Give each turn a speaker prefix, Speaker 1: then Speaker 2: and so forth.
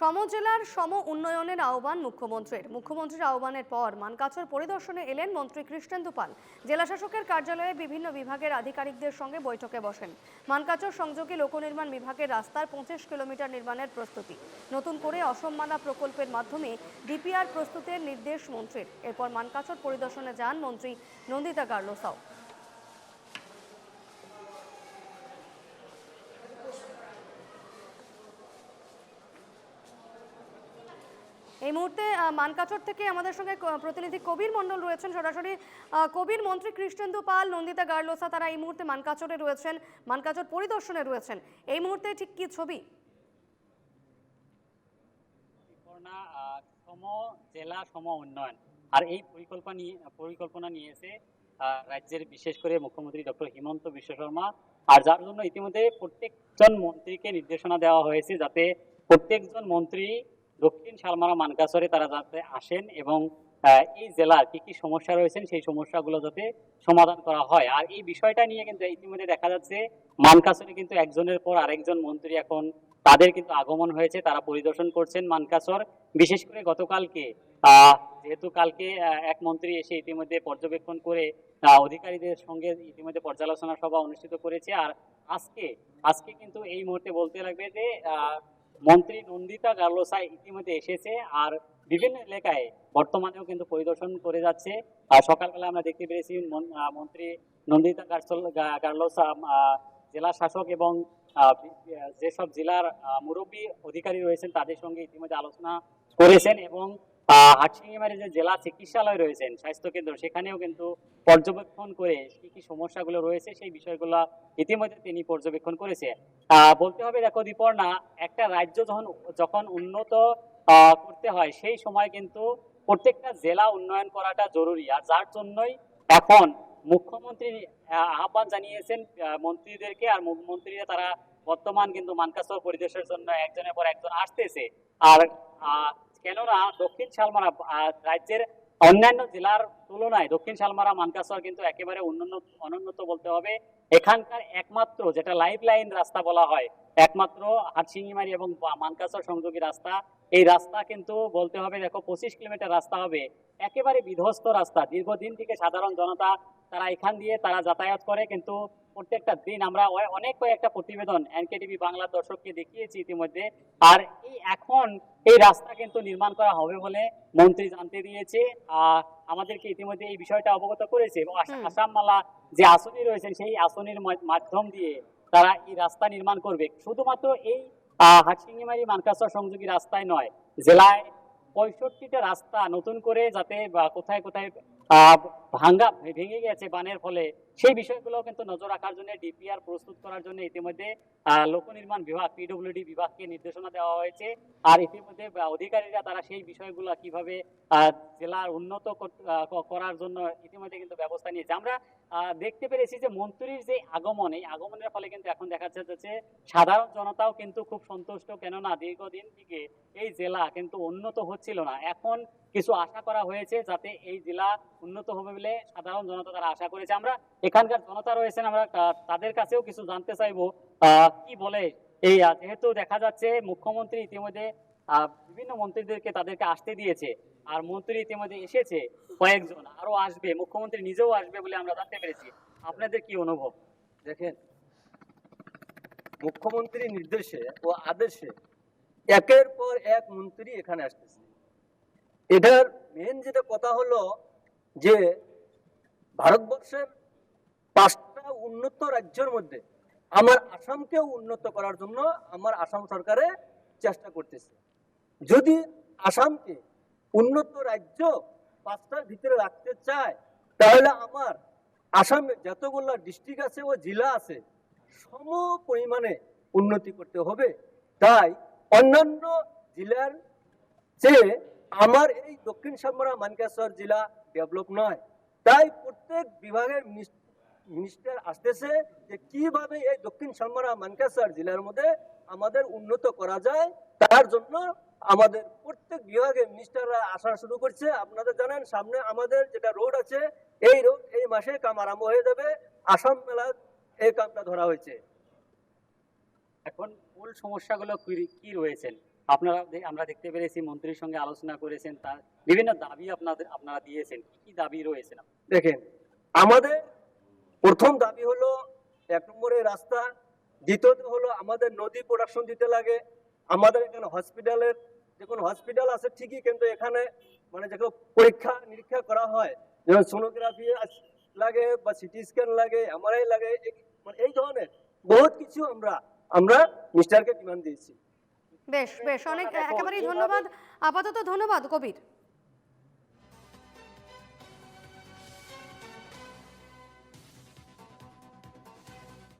Speaker 1: সমজেলার সম উন্নয়নের আহ্বান মুখ্যমন্ত্রীর। মুখ্যমন্ত্রীর আহ্বানের পর মানকাছর পরিদর্শনে এলেন মন্ত্রী কৃষ্ণেন্দু পাল। জেলাশাসকের কার্যালয়ে বিভিন্ন বিভাগের আধিকারিকদের সঙ্গে বৈঠকে বসেন। মানকাছর সংযোগী লোকনির্মাণ বিভাগের রাস্তার পঁচিশ কিলোমিটার নির্মাণের প্রস্তুতি। নতুন করে অসম্মানা প্রকল্পের মাধ্যমে ডিপিআর প্রস্তুতের নির্দেশ মন্ত্রীর। এরপর মানকাছর পরিদর্শনে যান মন্ত্রী নন্দিতা গার্লোসাও। এই মুহূর্তে মানকাচর থেকে আমাদের সঙ্গে প্রতিনিধি কবির মণ্ডল রয়েছেন। সরাসরি কবির মন্ত্রী কৃষ্ণেন্দু পাল, নন্দিতা গার্লোসা, তারা এই মুহূর্তে মানকাচরে রয়েছেন, মানকাচর পরিদর্শনে রয়েছেন। এই মুহূর্তে ঠিক কি ছবি?
Speaker 2: জেলা, সম উন্নয়ন। আর এই পরিকল্পনা পরিকল্পনা নিয়েছে রাজ্যের বিশেষ করে মুখ্যমন্ত্রী ডক্টর হিমন্ত বিশ্ব শর্মা, আর যার জন্য ইতিমধ্যে প্রত্যেকজন মন্ত্রীকে নির্দেশনা দেওয়া হয়েছে যাতে প্রত্যেকজন মন্ত্রী দক্ষিণ শালমারা মানকাসরে তারা যাতে আসেন এবং এই জেলার কি কি সমস্যা রয়েছেন, সেই সমস্যাগুলো যাতে সমাধান করা হয়। আর এই বিষয়টা নিয়ে কিন্তু ইতিমধ্যে দেখা যাচ্ছে, মানকাসরে কিন্তু একজনের পর আরেকজন মন্ত্রী এখন তাদের কিন্তু আগমন হয়েছে, তারা পরিদর্শন করছেন মানকাসর। বিশেষ করে গতকালকে যেহেতু কালকে এক মন্ত্রী এসে ইতিমধ্যে পর্যবেক্ষণ করে অধিকারীদের সঙ্গে ইতিমধ্যে পর্যালোচনা সভা অনুষ্ঠিত করেছে। আর আজকে আজকে কিন্তু এই মুহূর্তে বলতে লাগবে যে মন্ত্রী নন্দিতা গার্লোসা ইতিমধ্যে এসেছে আর বিভিন্ন এলাকায় বর্তমানেও কিন্তু পরিদর্শন করে যাচ্ছে। আর সকালবেলা আমরা দেখতে পেরেছি মন- মন্ত্রী নন্দিতা গার্লোসা জেলা শাসক এবং যেসব জেলার মুরব্বী অধিকারী রয়েছেন তাদের সঙ্গে ইতিমধ্যে আলোচনা করেছেন এবং আহ, হাটশিঙ্গিমারি যে জেলা চিকিৎসালয় রয়েছেন স্বাস্থ্য কেন্দ্র সেখানেও কিন্তু পর্যবেক্ষণ করে কি কি সমস্যাগুলো রয়েছে সেই বিষয়গুলো ইতিমধ্যে তিনি পর্যবেক্ষণ করেছে বলতে হবে দেখো দীপর্ণা একটা রাজ্য যখন যখন উন্নত করতে হয় সেই সময় কিন্তু প্রত্যেকটা জেলা উন্নয়ন করাটা জরুরি। আর যার জন্যই এখন মুখ্যমন্ত্রী আহ, আহ্বান জানিয়েছেন মন্ত্রীদেরকে। আর মন্ত্রীরা তারা বর্তমান কিন্তু মানকাসর পরিবেশের জন্য একজনের পর একজন আসতেছে। আর কেননা দক্ষিণ শালমারা রাজ্যের অন্যান্য জেলার তুলনায় দক্ষিণ শালমারা, মানকাসর কিন্তু একেবারে অনুন্নত বলতে হবে। এখানকার একমাত্র, যেটা লাইফ লাইন রাস্তা বলা হয়, একমাত্র হাটসিঙ্গিমারি এবং মানকাসর সংযোগী রাস্তা। এই রাস্তা কিন্তু বলতে হবে, দেখো, পঁচিশ কিলোমিটার রাস্তা হবে। একেবারে বিধ্বস্ত রাস্তা। দীর্ঘদিন থেকে সাধারণ জনতা তারা এখান দিয়ে তারা যাতায়াত করে, কিন্তু প্রত্যেকটা দিন আমরা অনেক কয়েকটা প্রতিবেদন এনকেটিভি বাংলা দর্শককে দেখিয়েছি ইতিমধ্যে। আর এই এখন এই রাস্তা কিন্তু নির্মাণ করা হবে বলে মন্ত্রী জানতে দিয়েছে। আমাদেরকে ইতিমধ্যে এই বিষয়টা অবগত করেছে এবং আসাম মালা যে আসনি রয়েছেন সেই আসনির মাধ্যম দিয়ে তারা এই রাস্তা নির্মাণ করবে। শুধুমাত্র এই আহ, হাটসিঙ্গিমারি মানকাসর সংযোগী রাস্তায় নয় জেলায় পঁয়ষট্টিটা রাস্তা নতুন করে যাতে বা কোথায় কোথায় ভাঙ্গা, ভেঙে গেছে বানের ফলে। সেই বিষয়গুলো কিন্তু নজর রাখার জন্য ডিপিআর প্রস্তুত করার জন্য ইতিমধ্যে লোক নির্মাণ বিভাগ, পিডব্লিউডি বিভাগকে নির্দেশনা দেওয়া হয়েছে। আর ইতিমধ্যে অধিকারীরা তারা সেই বিষয়গুলো কীভাবে জেলার উন্নত করার জন্য ইতিমধ্যে কিন্তু ব্যবস্থা নিয়েছে। আমরা দেখতে পেরেছি যে মন্ত্রীর যে আগমন, এই আগমনের ফলে কিন্তু এখন দেখা যাচ্ছে সাধারণ জনতাও কিন্তু খুব সন্তুষ্ট। কেননা দীর্ঘদিন থেকে এই জেলা কিন্তু উন্নত হচ্ছিল না। এখন কিছু আশা করা হয়েছে যাতে এই জেলা উন্নত হবে বলে সাধারণ জনতা তারা আশা করেছে। আমরা এখানকার জনতা রয়েছেন, আমরা তাদের কাছেও কিছু জানতে চাইব। কি বলে? এই যেহেতু দেখা যাচ্ছে মুখ্যমন্ত্রী ইতিমধ্যে বিভিন্ন মন্ত্রীদেরকে তাদেরকে আসতে দিয়েছে আর মন্ত্রী ইতিমধ্যে এসেছে কয়েকজন আরও আসবে, মুখ্যমন্ত্রী নিজেও আসবে বলে আমরা জানতে পেরেছি। আপনাদের কি অনুভব?
Speaker 3: দেখেন মুখ্যমন্ত্রীর নির্দেশে ও আদেশে একের পর এক মন্ত্রী এখানে আসতেছে। এটার মেন যেটা কথা হলো যে, ভারতবর্ষের পাঁচটা উন্নত রাজ্যের মধ্যে আমার আসামকেও উন্নত করার জন্য আমার আসাম সরকারে চেষ্টা করতেছে। যদি আসামকে উন্নত রাজ্য পাঁচটার ভিতরে রাখতে চায়, তাহলে আমার আসামে যতগুলো ডিস্ট্রিক্ট আছে ও জেলা আছে, সম পরিমাণে উন্নতি করতে হবে। তাই অন্যান্য জেলার চেয়ে আমার এই দক্ষিণ সামরা মানকেশ্বর জেলা ডেভেলপ নয়। তাই প্রত্যেক বিভাগের মিনিস্টার আসতেছে যে কীভাবে এই দক্ষিণ সামরা মানকেশ্বর জেলার মধ্যে আমাদের উন্নত করা যায়, তার জন্য আমাদের প্রত্যেক বিভাগে মিনিস্টাররা আসা শুরু করছে। আপনাদের জানেন সামনে আমাদের যেটা রোড আছে এই রোড এই মাসে কাম আরম্ভ হয়ে যাবে। আসাম মেলা এই কামটা ধরা হয়েছে।
Speaker 2: এখন মূল সমস্যাগুলো কি কি রয়েছেন আপনারা আমরা দেখতে পেরেছি মন্ত্রীর সঙ্গে আলোচনা করেছেন তার বিভিন্ন দাবি আপনাদের আপনারা দিয়েছেন। কি কি দাবি রয়েছে?
Speaker 3: দেখেন আমাদের প্রথম দাবি হলো এক নম্বরে রাস্তা দ্বিতীয়ত হলো আমাদের নদী প্রোডাকশন দিতে লাগে। আমাদের এখানে হসপিটালের যে কোনো হসপিটাল আছে ঠিকই কিন্তু এখানে মানে যেগুলো পরীক্ষা নিরীক্ষা করা হয় যেমন সোনোগ্রাফি লাগে বা সিটি স্ক্যান লাগে এমআরআই লাগে এই- মানে এই ধরনের বহুত কিছু আমরা আমরা মিস্টারকে ডিমান্ড দিয়েছি।
Speaker 1: বেশ বেশ অনেক একেবারেই ধন্যবাদ। আপাতত ধন্যবাদ কবির।